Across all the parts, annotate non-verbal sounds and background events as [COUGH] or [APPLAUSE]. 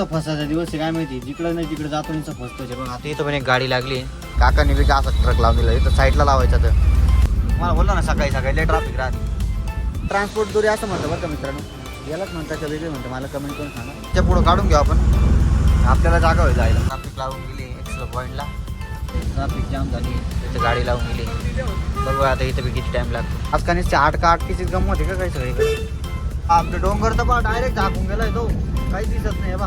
नुसतं फसायचा दिवस आहे काय माहिती? जिकडं नाही तिकडे जातो नुसतं फसतो बघ आता इथं पण एक गाडी लागली. काकाने बी का असा ट्रक लावून दिला इथं साईडला लावायचा तर. मला बोलला ना सकाळी सकाळी लय ट्रॅफिक राहते. ट्रान्सपोर्ट दोरी असं म्हणतं बरं का मित्रांनो. यालाच म्हणतात का वेगळे म्हणतं मला कमेंट करून सांगा. त्या पुढं काढून घेऊ आपण. आपल्याला जागा होईल जायला. ट्रॅफिक लावून गेली एक्सलो पॉईंटला ट्रॅफिक जाम झाली. तिथे गाडी लावून गेली. बघू आता इथं बी किती टाइम लागतो. आज का नुसते आठ का आठ किती गमत आहे का काही सगळीकडे? आपलं डोंगर तर डायरेक्ट झाकून गेलाय तो. काही दिसत नाही बा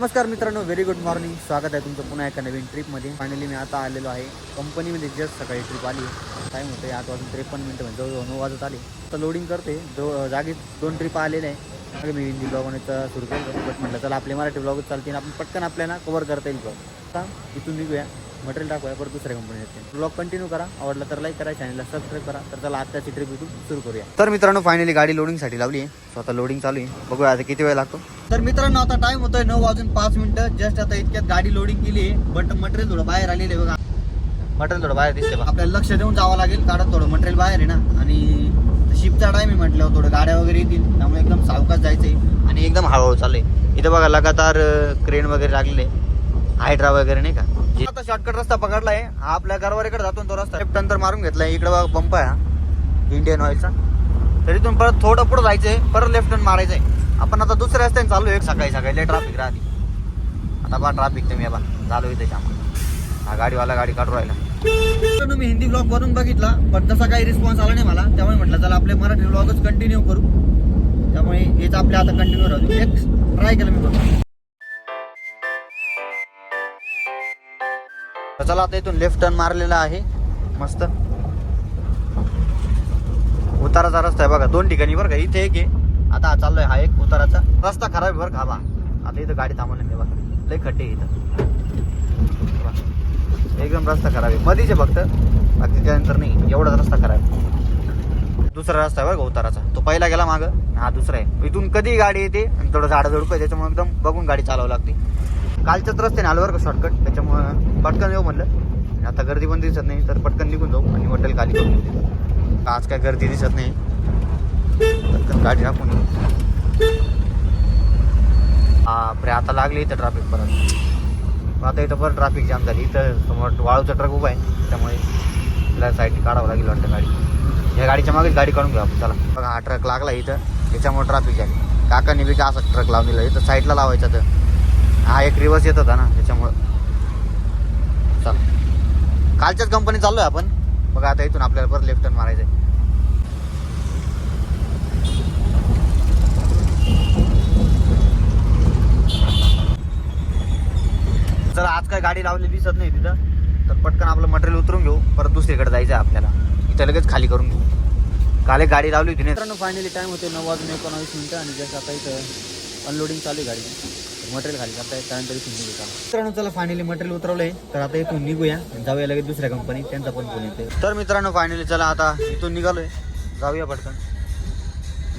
नमस्कार मित्रांनो व्हेरी गुड मॉर्निंग स्वागत आहे तुमचं पुन्हा एका नवीन ट्रिपमध्ये फायनली मी आता आलेलो आहे कंपनीमध्ये जस्ट सकाळी ट्रिप आली. टाईम होतं आठ वाजून त्रेपन्न मिनटं म्हणजे जवळजवळ नऊ वाजत आले. तर लोडिंग करते. दो जागेत दोन ट्रिप आलेले आहे मग मी हिंदी ब्लॉग सुरू केलं. बट म्हटलं चला आपले मराठी ब्लॉगच चालतील. आपण पटकन आपल्याला कवर करता येईल ब्लॉग आता इथून निघूया. मटेरियल टाकूया परत दुसऱ्या कंपनी येते ब्लॉग कंटिन्यू करा. आवडला तर लाईक करा चॅनलला सबस्क्राईब करा. तर चला आत्ताची ट्रिप इथून सुरू करूया. तर मित्रांनो फायनली गाडी लोडिंगसाठी लावली आहे स्वतः लोडिंग चालू आहे. बघूया आता किती वेळ लागतो. तर मित्रांनो आता टाइम होतोय नऊ वाजून पाच मिनिटं. जस्ट आता इतक्यात गाडी लोडिंग केली आहे. बट मटेरियल थोडं बाहेर आलेलं आहे बघा. मटेरियल थोडं बाहेर दिसते आपल्याला लक्ष देऊन जावं लागेल कारण थोडं मटेरियल बाहेर आहे ना. आणि शिपचा टाइम आहे म्हटलं थोडं गाड्या वगैरे येतील. त्यामुळे एकदम सावकाश जायचंय. आणि एकदम हळूहळू चाललंय इथं बघा लगातार क्रेन वगैरे लागलेले हायड्रा वगैरे नाही का? आता शॉर्टकट रस्ता पकडलाय. हा आपल्या घरवारीकडे जातो तो रस्ता नंतर मारून घेतलाय. इकडे बघा पंप आहे हा. इंडियन ऑइलचा तरी तुम्ही परत थोडं पुढं जायचंय परत लेफ्ट टर्न मारायचंय. आपण आता दुसऱ्या रस्त्याने चालू आहे सकाळी सकाळी. लय ट्रॅफिक राहते. आता बा ट्रॅफिक तुम्ही बा चालू आहे त्याच्यामुळे. हा गाडीवाला गाडी काढून राहिला. मी हिंदी ब्लॉग बनवून बघितला पण तसा काही रिस्पॉन्स आला नाही मला. त्यामुळे म्हटलं चला आपले मराठी ब्लॉगच कंटिन्यू करू. त्यामुळे हेच आपले आता कंटिन्यू राहू एक ट्राय केलं मी बघा. चला आता इथून लेफ्ट टर्न मारलेला आहे. मस्त. उताराचा रस्ता आहे बघा दोन ठिकाणी बरं का इथे एक आहे. आता हा चाललोय हा एक उताराचा. रस्ता खराब आहे बरं का बा आता इथं गाडी थांबवली नाही बघा. लय खड्डे आहे इथं. एकदम रस्ता खराब आहे. मधीच आहे फक्त. बाकी त्यानंतर नाही. एवढाच रस्ता खराब आहे. दुसरा रस्ता आहे बरं का उताराचा. तो पहिला गेला मागं. हा दुसरा आहे. इथून कधी गाडी येते? आणि थोडं झाडं झुडपं आहे त्याच्यामुळे एकदम बघून गाडी चालवावी लागते. कालच्याच रस्त्याने आलो बरं का शॉर्टकट त्याच्यामुळं पटकन येऊ म्हणलं. आणि आता गर्दी पण दिसत नाही तर पटकन निघून जाऊ आणि हॉटेल खाली करून आज काय गर्दी दिसत नाही. पटकन गाडी टाकून येऊ. बापरे आता लागली इथं ट्रॅफिक परत. आता इथं परत ट्रॅफिक जाम झाली. इथं समोर वाळूचा ट्रक उभा आहे. त्यामुळे तिला साईड काढावं लागेल वाटतं गाडी. या गाडीच्या मागेच गाडी काढून घेऊ आपण. चला. बघा हा ट्रक लागला इथं. त्याच्यामुळे ट्रॅफिक झाली काकांनी बी का असा ट्रक लावून दिला? इथं साईडला लावायचा तर. हा एक रिवर्स येत होता ना त्याच्यामुळं. चल. कालच्याच कंपनी चाललोय आपण. बघा आता इथून आपल्याला परत लेफ्ट टर्न मारायचं आहे जर आज काय गाडी लावली दिसत नाही तिथं. तर पटकन आपलं मटेरियल उतरून घेऊ. परत दुसरीकडे जायचं आहे आपल्याला. इथं लगेच खाली करून घेऊ. काल एक गाडी लावली होती मित्रांनो फायनली टाइम होते नऊ वाजून एकोणावीस मिनिटं आणि जसं आता इथं अनलोडिंग चालू आहे गाडी मटेरियल खाली करता येत त्यानंतर इथून निघू. मित्रांनो चला फायनली मटेरियल उतरवलंय. तर आता इथून निघूया. जाऊया लगेच दुसऱ्या कंपनी त्यांचा पण फोन येते तर मित्रांनो फायनली चला आता इथून निघालोय. जाऊया पटकन.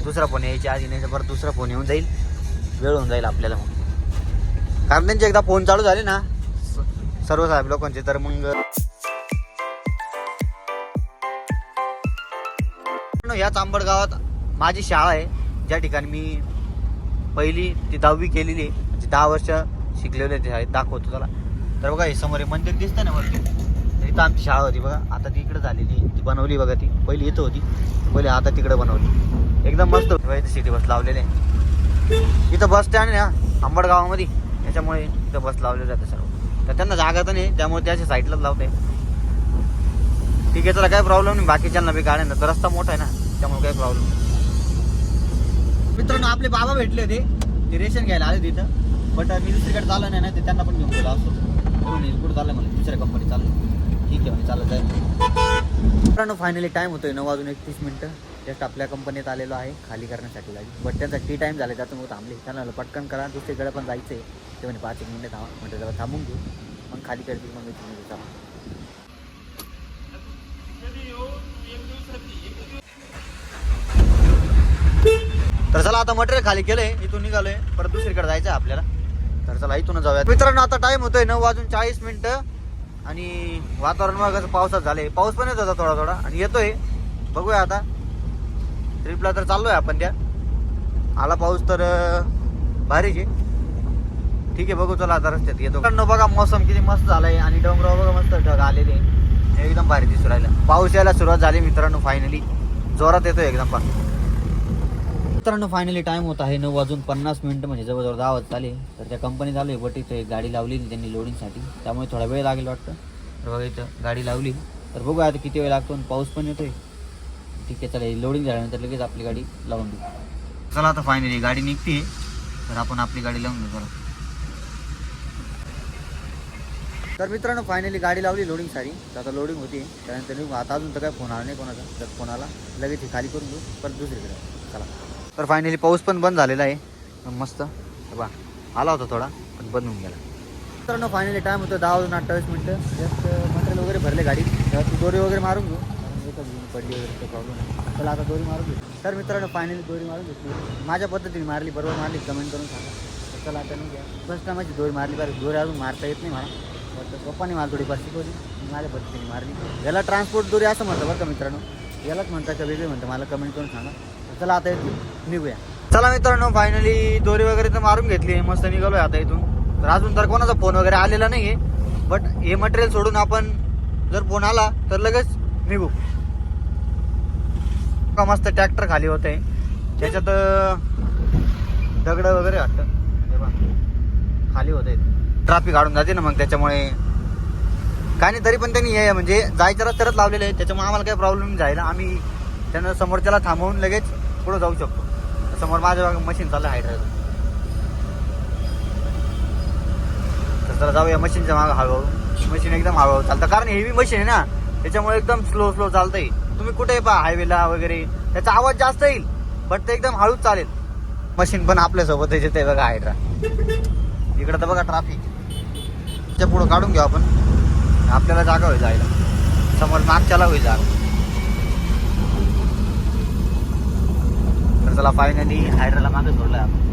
दुसरा फोन यायच्या आधी नाही परत दुसरा फोन येऊन जाईल. वेळ होऊन जाईल आपल्याला मग. कारण त्यांचे एकदा फोन चालू झाले ना सर्व साहेब लोकांचे तर मग या चांबड गावात माझी शाळा आहे. ज्या ठिकाणी मी पहिली ती दहावी केलेली आहे. दहा वर्ष शिकलेले ते आहेत दाखवतो त्याला. तर बघा हे समोर हे मंदिर दिसतं ना वरती? तर इथं आमची शाळा होती बघा. आता ती इकडे झालेली ती बनवली बघा ती. पहिली इथं होती. पहिले आता तिकडे बनवली. एकदम मस्त. होती बघा, इथं सिटी बस लावलेले आहे. इथं बस स्टँड आहे ना आंबडगावामध्ये. त्याच्यामुळे इथं बस लावले जाते सर्व. तर त्यांना जागा तर नाही त्यामुळे त्याच्या साईडलाच लावते. ठीक आहे चला काय प्रॉब्लेम नाही. बाकीच्यांना बी गाड्यांना. तर रस्ता मोठा आहे ना त्यामुळे काही प्रॉब्लेम नाही. मित्रांनो आपले बाबा भेटले होते. ते रेशन घ्यायला आले तिथं बट uh, मी दुसरीकडे चाललं नाही ना ते त्यांना पण घेऊन गेलो असतो येईल कुठं झालं म्हणजे दुसऱ्या कंपनी चाललं. ठीक आहे म्हणजे चालत आहे मित्रांनो फायनली टाईम होतोय नऊ वाजून एकतीस मिनटं. जस्ट आपल्या कंपनीत आलेलो आहे खाली करण्यासाठी लागेल बट त्यांचा टी टाईम झाला त्याच्यामुळे थांबले. त्यांना पटकन करा दुसरीकडे पण जायचं आहे ते म्हणजे पाच एक मिनिटं थांबा. म्हणजे जरा थांबून घेऊ. मग खाली करतील मग तुम्ही निघू तर चला आता मटेरियल खाली केलंय. इथून निघालोय. परत दुसरीकडे जायचं आहे आपल्याला. तर चला इथून जाऊया मित्रांनो आता टाइम होतोय नऊ वाजून चाळीस मिनिटं. आणि वातावरण मग कसं पावसात झालंय. पाऊस पण येत होता थोडा थोडा आणि येतोय. बघूया आता. ट्रिपला तर चाललोय आपण त्या. आला पाऊस तर भारीच आहे. ठीक आहे बघू चला आता रस्त्यात येतो. कारण बघा मौसम किती मस्त झालाय. आणि डोंगरावर बघा मस्त ढग आलेले. एकदम भारी दिसू राहिला. पाऊस यायला सुरुवात झाली मित्रांनो फायनली जोरात येतो एकदम पण. मित्रांनो फायनली टाइम होत आहे. नऊ वाजून पन्नास मिनिटं म्हणजे जवळजवळ दहा वाजता आले. तर त्या कंपनी आलो आहे. बट इथं एक गाडी लावली त्यांनी लोडिंगसाठी त्यामुळे थोडा वेळ लागेल वाटतं. तर बघा इथं गाडी लावली. तर बघू आता किती वेळ लागतो आणि पाऊस पण येतोय. ठीक आहे चला लोडिंग झाल्यानंतर लगेच आपली गाडी लावून देऊ. चला आता फायनली गाडी निघते तर आपण आपली गाडी लावून देऊ चला तर मित्रांनो फायनली गाडी लावली लोडिंग सारी. तर आता लोडिंग होती त्यानंतर निघू. आता अजून तर काय फोन आला नाही कोणाचा. तर फोन आला. लगेच ही खाली करून घेऊ. परत दुसरीकडे. चला. तर फायनली पाऊस पण बंद झालेला आहे. मस्त. बा आला होता थोडा पण बंद होऊन गेला. मित्रांनो फायनली टाईम होतो दहा वाजून अठ्ठावीस मिनटं. जस्ट मटेरियल वगैरे भरले गाडी तू दोरी वगैरे मारून घेऊ. पडली वगैरे प्रॉब्लेम नाही चला आता दोरी मारून घेऊ. तर मित्रांनो फायनली दोरी मारून घेतली. माझ्या पद्धतीने मारली बरोबर मारली कमेंट करून सांगा. तर चला आता नाही घ्या फर्स्ट टायमाची दोरी मारली बरं दोरी अजून मारता येत नाही मला. बट पप्पाने मला थोडी बस शिकवली माझ्या पद्धतीने मारली. याला ट्रान्सपोर्ट दोरी असं म्हणतं बरं का मित्रांनो? यालाच म्हणतात का वेगळे म्हणतं मला कमेंट करून सांगा. चला आता इथून निघूया. चला मित्रांनो फायनली दोरी वगैरे तर मारून घेतली मस्त निघालोय आता इथून. तर अजून तर कोणाचा फोन वगैरे आलेला नाही आहे बट हे मटेरियल सोडून आपण जर फोन आला तर लगेच निघू. का मस्त ट्रॅक्टर खाली होत आहे त्याच्यात दगड वगैरे वाटतं. खाली होत खाली ट्राफिक काढून जाते ना मग त्याच्यामुळे. काय नाही तरी पण त्यांनी हे म्हणजे जायच्या रस्त्यात लावलेले आहे त्याच्यामुळे आम्हाला काही प्रॉब्लेम जायला आम्ही त्यांना समोरच्याला थांबवून लगेच पुढे जाऊ शकतो. समोर माझ्या मशीन चाललं हायड्राचं तर चला जाऊया मशीनच्या मागं हळूहळू. मशीन एकदम हळूहळू चालतं. कारण हेवी मशीन आहे ना त्याच्यामुळे एकदम स्लो स्लो चालतंय. तुम्ही कुठे पहा हायवेला वगैरे त्याचा आवाज जास्त येईल बट ते एकदम हळूच चालेल. मशीन पण आपल्यासोबत येते ते बघा हायड्रा इकडं तर बघा ट्राफिक त्याच्या पुढं काढून घेऊ आपण. आपल्याला जागा होईल जायला. समोर मागच्याला होईल जागा. तर चला फायनली हायड्राला मागे सोडलं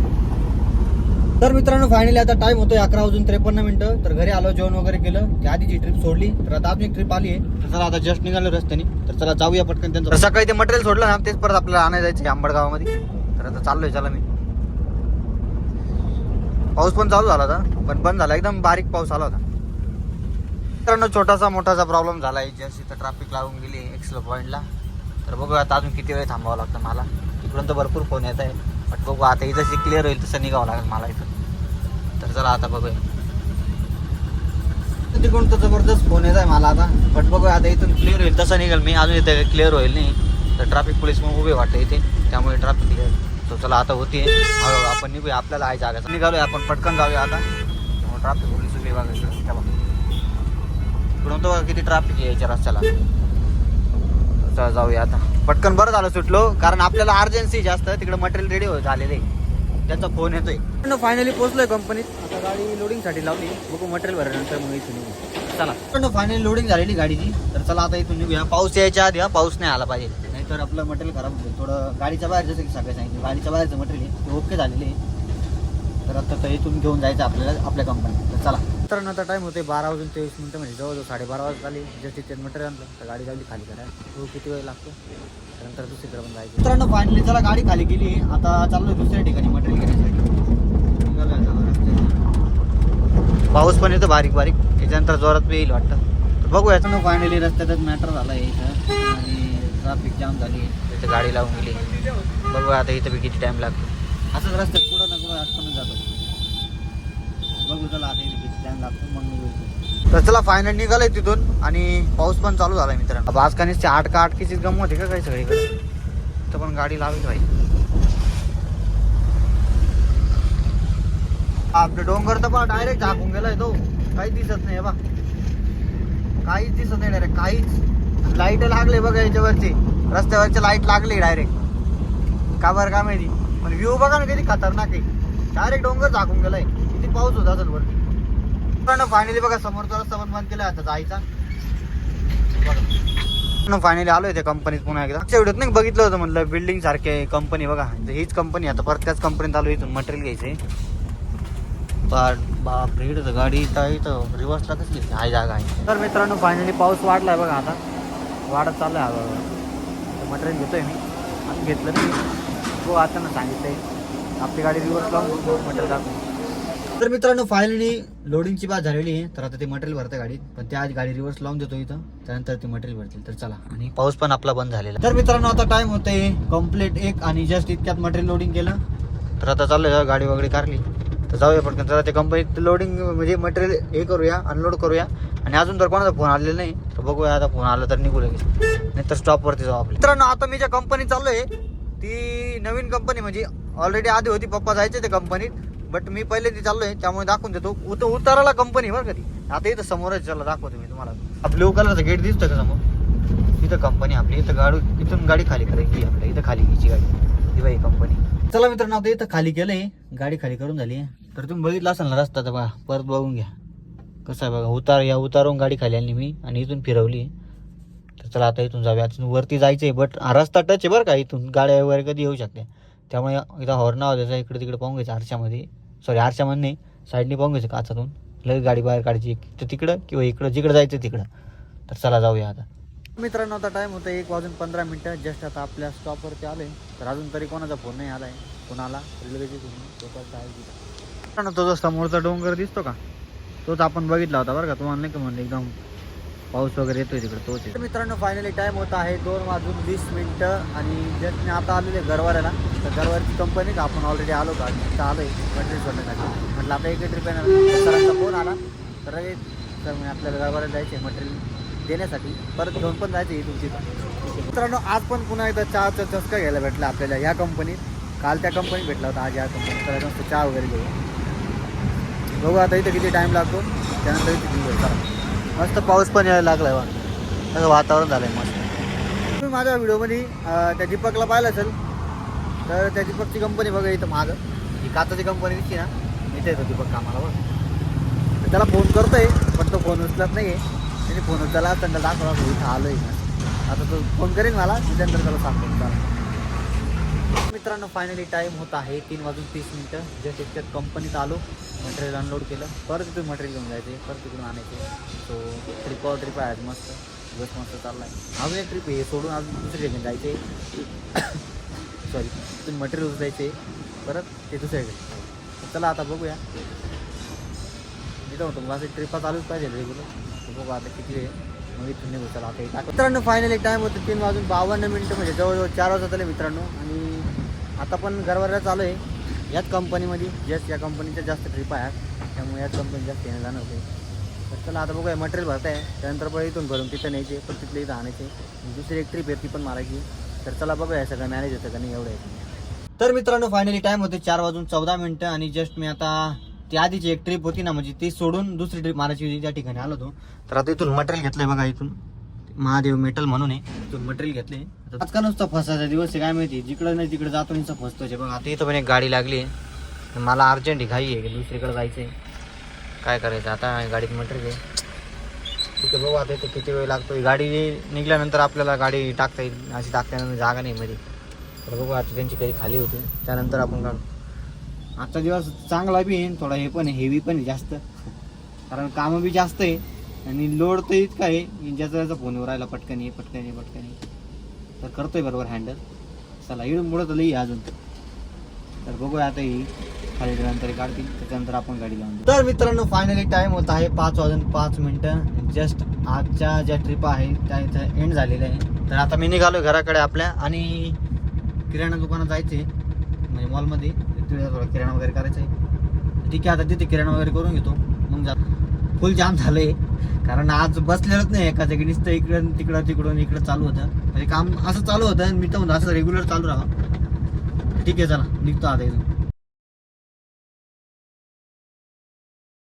तर मित्रांनो फायनली आता टाइम होतोय अकरा वाजून त्रेपन्न मिनिटं. तर घरी आलो जेवण वगैरे केलं. त्या आधीची ट्रिप सोडली. तर आता एक ट्रिप आली आहे. तर चला आता जस्ट निघालो रस्त्याने. तर चला जाऊया पटकन त्यांचं सकाळी ते मटेरियल सोडलं ना तेच परत आपल्याला आणायला जायचं आंबड गावामध्ये. तर आता चाललोय चला मी. पाऊस पण चालू झाला होता पण बंद झाला. एकदम बारीक पाऊस आला होता. मित्रांनो छोटासा मोठासा प्रॉब्लेम झाला आहे. जस्ट इथं ट्रॅफिक लागून गेली एक्सलो पॉईंटला तर बघूया आता अजून किती वेळ थांबावं लागतं मला. इकडून तर भरपूर फोन येत आहे बट बघू आता ही जशी क्लिअर होईल तसं निघावं लागेल मला इथं. तर चला आता बघूया. तिकडून तर जबरदस्त फोन येत आहे मला आता. बट बघूया आता इथून क्लिअर होईल. तसं निघेल. मी अजून इथे क्लिअर होईल नाही. तर ट्रॅफिक पोलीस मग उभे वाटतं इथे. त्यामुळे ट्रॅफिक क्लिअर तो चला आता होती हळूहळू आपण निघूया. आपल्याला आहे जागा. निघालोय आपण. पटकन जाऊया आता. ट्रॅफिक पोलीस उभे बघा त्या इकडून तर बघा किती ट्रॅफिक आहे याच्या रस्त्याला चला जाऊया आता. पटकन बरं झालं सुटलो कारण आपल्याला अर्जन्सी जास्त तिकडे मटेरियल रेडी हो झालेलं त्याचा फोन येतोय. फायनली पोहोचलोय कंपनीत आता गाडी लोडिंगसाठी लावली. बघू मटेरियल भरल्यानंतर मग इथून निघू चला. फायनली लोडिंग झालेली गाडीची. तर चला आता इथून निघूया. पाऊस यायच्या आधी हा पाऊस नाही आला पाहिजे. नाहीतर आपलं मटेरियल खराब होईल. थोडं गाडीच्या बाहेर जसं की सगळं सांगितलं. गाडीच्या बाहेरचं मटेरियल ओके झालेले आहे. तर आता तर इथून घेऊन जायचं आपल्याला आपल्या कंपनीत तर चला. तर आता टाईम होते बारा वाजून तेवीस मिनटं म्हणजे जवळजवळ साडेबारा वाजता आली. जस्ट तिथे मटेरियल आणलं. तर गाडी गाडी खाली करायला तो किती वेळ लागतो? त्यानंतर दुसरीकडे पण जायचं. मित्रांनो फायनली चला गाडी खाली गेली आता चाललोय दुसऱ्या ठिकाणी मटेरियल घेण्यासाठी. पाऊस पण येतो बारीक बारीक. त्याच्यानंतर जोरात येईल वाटतं. तर बघू याचं फायनली रस्त्यातच मॅटर झाला आहे इथं. आणि ट्रॅफिक जाम झाली. तिथे गाडी लावून गेली. बघू आता इथं बी किती टाइम लागतो. असंच रस्त्यात कुठं जातो. बघू चला आता किती लागतो मग निघू तर चला फायनल निघालंय तिथून आणि पाऊस पण चालू झालाय मित्रांनो. अब आठ का आठ का गमत गम का काही सगळी? तर पण गाडी लावली पाहिजे आपलं डोंगर तर बा डायरेक्ट झाकून गेलाय तो. काहीच दिसत नाही बा काहीच दिसत नाही डायरेक्ट काहीच. लाइट लागले बघा याच्यावरची रस्त्यावरचे लाइट लागली डायरेक्ट का बरं का माहिती? पण व्ह्यू बघा ना किती खतरनाक आहे. डायरेक्ट डोंगर झाकून गेलाय. किती पाऊस होता असेल वरती. फायनली बघा समोरचा रस्ता पण बंद केला आता जायचा. फायनली आलो त्या कंपनीत पुन्हा एकदा. मागच्या व्हिडिओत नाही बघितलं होतं म्हटलं बिल्डिंग सारखे कंपनी बघा. हीच कंपनी आता परत त्याच कंपनीत आलो इथून मटेरियल घ्यायचे बाप बाप रे गाडी तर इथं. रिव्हर्सला कसली हाय जागा आहे. तर मित्रांनो फायनली पाऊस वाढलाय बघा आता. वाढत चाललाय आहे मटेरियल घेतोय मी. आणि घेतलं नाही. हो आता ना सांगितलंय. आपली गाडी रिव्हर्स लावून मटेरियल तर मित्रांनो फायनली लोडिंगची बात झालेली आहे. तर आता ते मटेरियल भरतं गाडीत. पण त्या आज गाडी रिव्हर्स लावून देतो इथं. त्यानंतर ते मटेरियल भरतील. तर चला. आणि पाऊस पण आपला बंद झालेला तर मित्रांनो आता टाइम होते कंप्लीट एक आणि जस्ट इतक्यात मटेरियल लोडिंग केलं. तर आता चाललं गाडी वगैरे काढली तर जाऊया पटकन. जरा ते कंपनीत लोडिंग म्हणजे मटेरियल हे करूया अनलोड करूया. आणि अजून तर कोणाचा फोन आलेला नाही. तर बघूया आता फोन आला तर निघू लगेच. नाही तर स्टॉपवरती जाऊ आपल्या मित्रांनो आता मी ज्या कंपनीत चाललोय ती नवीन कंपनी म्हणजे ऑलरेडी आधी होती पप्पा जायचे त्या कंपनीत बट मी पहिले ती चाललोय त्यामुळे दाखवून देतो. उत उताराला कंपनी बरं कधी आता इथं समोरच चला दाखवतो मी तुम्हाला. ब्ल्यू कलरचा गेट दिसतो का समोर? इथं कंपनी आपली. इथं गाडी इथून गाडी खाली करायची आपल्या. इथं खाली घ्यायची गाडी. ती बाई कंपनी चला मित्रांनो आता इथं खाली केलंय. गाडी खाली करून झाली तर तुम्ही बघितलं असाल ना रस्ता तर बघा परत बघून घ्या. कसं आहे बघा उतार या उतारून गाडी खाली आणली मी आणि इथून फिरवली. तर चला आता इथून जाऊया. अजून वरती जायचं आहे बट रस्ता टच आहे बरं का इथून. गाड्या वगैरे कधी येऊ शकते. त्यामुळे इथं हॉर्न द्यायचा इकडे तिकडे पाहून घ्यायचं आरशामध्ये. सॉरी आरशामध्ये नाही साईडने पाहून घ्यायचं काचातून. लगेच गाडी बाहेर काढायची तर तिकडं किंवा इकडं जिकडं जायचं तिकडं. तर चला जाऊया आता. मित्रांनो आता टाइम होतं एक वाजून पंधरा मिनटं. जस्ट आता आपल्या स्टॉपवरती आले तर अजून तरी कोणाचा फोन नाही आला आहे कोणाला रेल्वेची तो जसा समोरचा डोंगर दिसतो का? तोच आपण बघितला होता बरं का. तुम्हाला नाही का म्हणलं एकदम पाऊस वगैरे येतोय तिकडे तोच आहे. तर मित्रांनो फायनली टाइम होत आहे दोन वाजून वीस मिनटं आणि जस्ट मी आता आलेले गरवाऱ्याला तर गरवारची कंपनी का आपण ऑलरेडी आलो का? तिथं आलो आहे मटेरियल सोडण्यासाठी म्हटलं आता एक ट्रिप येणार सरांचा फोन आला. तर लगेच सर मी आपल्याला गरवाऱ्याला जायचं आहे मटेरियल देण्यासाठी. परत घेऊन पण जायचं आहे तुमची मित्रांनो आज पण पुन्हा एकदा चहाचा चस्का घ्यायला भेटला आपल्याला या कंपनीत काल त्या कंपनीत भेटला होता आज या कंपनीत तर मस्त चहा वगैरे घेऊ बघू आता इथं किती टाईम लागतो. त्यानंतर इथे घेऊ चला. मस्त पाऊस पण यायला लागलाय वा असं वातावरण झालंय मस्त. तुम्ही माझ्या व्हिडिओमध्ये त्या दीपकला पाहिलं असेल तर त्या दीपकची कंपनी बघा इथं मागं. ही काचाची कंपनी दिसते ना इथे येतो दीपक कामाला बघ. त्याला फोन करतोय पण तो फोन उचलत नाही आहे त्याने फोन उचलला त्यांना दाखवला इथं आलो आहे आता तो फोन करेन मला मी त्यानंतर त्याला सांगतो. चला मित्रांनो फायनली टाईम होत आहे. तीन वाजून तीस मिनटं. जस्ट इतक्यात कंपनीत आलो. मटेरियल अनलोड केलं. परत तिथून मटेरियल घेऊन जायचे. परत तिकडून आणायचे. सो ट्रिपवर ट्रिप आहे मस्त. दिवस मस्त चालला आहे अजून एक ट्रिप आहे. सोडून अजून दुसरी ठिकाणी जायचे. [COUGHS] सॉरी तिथून मटेरियल उचलायचे परत ते दुसऱ्याकडे चला आता बघूया. मी तर म्हणतो माझं ट्रिपा चालूच पाहिजे रेग्युलर बघू आता किती वेळ. मग इथून निघू. चला आता मित्रांनो फायनली टाईम होतं. तीन वाजून बावन्न मिनटं म्हणजे जवळजवळ चार वाजता आले मित्रांनो. आणि आता पण गरवायला चालू आहे. याच कंपनीमध्ये जस्ट या कंपनीच्या जास्त ट्रिप आहेत त्यामुळे याच कंपनी जास्त येणं जाणार होते तर चला आता बघूया मटेरियल भरत आहे त्यानंतर पण इथून भरून तिथं न्यायचे पण तिथले इथं आणायचे. दुसरी एक ट्रिप आहे ती पण मारायची. तर चला बघूया सगळं मॅनेज होतं का नाही एवढं आहे. तर मित्रांनो फायनली टाइम होते चार वाजून चौदा मिनटं. आणि जस्ट मी आता ती आधीची एक ट्रिप होती ना म्हणजे ती सोडून दुसरी ट्रिप मारायची होती त्या ठिकाणी आलो होतो. तर आता इथून मटेरियल घेतलंय बघा इथून. महादेव मेटल म्हणून आहे. तो मटेरियल घेतले. आज का नुसता फसायचा दिवस आहे काय माहिती? जिकडं नाही तिकडे जातो नुसतं फसतोय. बघा आता इथं पण एक गाडी लागली आहे. मला अर्जंट घाई आहे दुसरीकडे जायचं आहे काय करायचं? आता गाडीत मटेरियल आहे. ठीक आहे बघू आता इथं किती वेळ लागतो. गाडी निघल्यानंतर आपल्याला गाडी टाकता येईल. अशी टाकल्यानंतर जागा नाही मध्ये. तर बघू आता त्यांची काही खाली होती. त्यानंतर आपण काढू. आजचा दिवस चांगला बी आहे थोडा हे पण आहे हेवी पण जास्त. कारण कामं बी जास्त आहे. आणि लोड तर इतका आहे की ज्याचा त्याचा फोनवर राहिला पटकन ये पटकन ये पटकन ये. तर करतोय बरोबर हँडल चला इडून पुढं लई अजून. तर बघूया आता ही खाली गेल्यानंतर काढतील त्याच्यानंतर आपण गाडी लावून तर मित्रांनो फायनली टाइम होत आहे पाच वाजून पाच मिनिटं. जस्ट आजच्या ज्या ट्रिप आहे त्या इथं एंड झालेल्या आहे. तर आता मी निघालो घराकडे आपल्या आणि किराणा दुकानात जायचे म्हणजे मॉलमध्ये तिथे थोडं किराणा वगैरे करायचं आहे ठीक आहे आता तिथे किराणा वगैरे करून घेतो. मग जातो फुल जाम झालंय कारण आज बसलेलंच नाही एका जागी नुसतं इकडं तिकडं तिकडून इकडं चालू होतं. म्हणजे काम असं चालू होतं मी तर म्हणतो असं रेग्युलर चालू राहा ठीक आहे चला. निघतो आता इथून.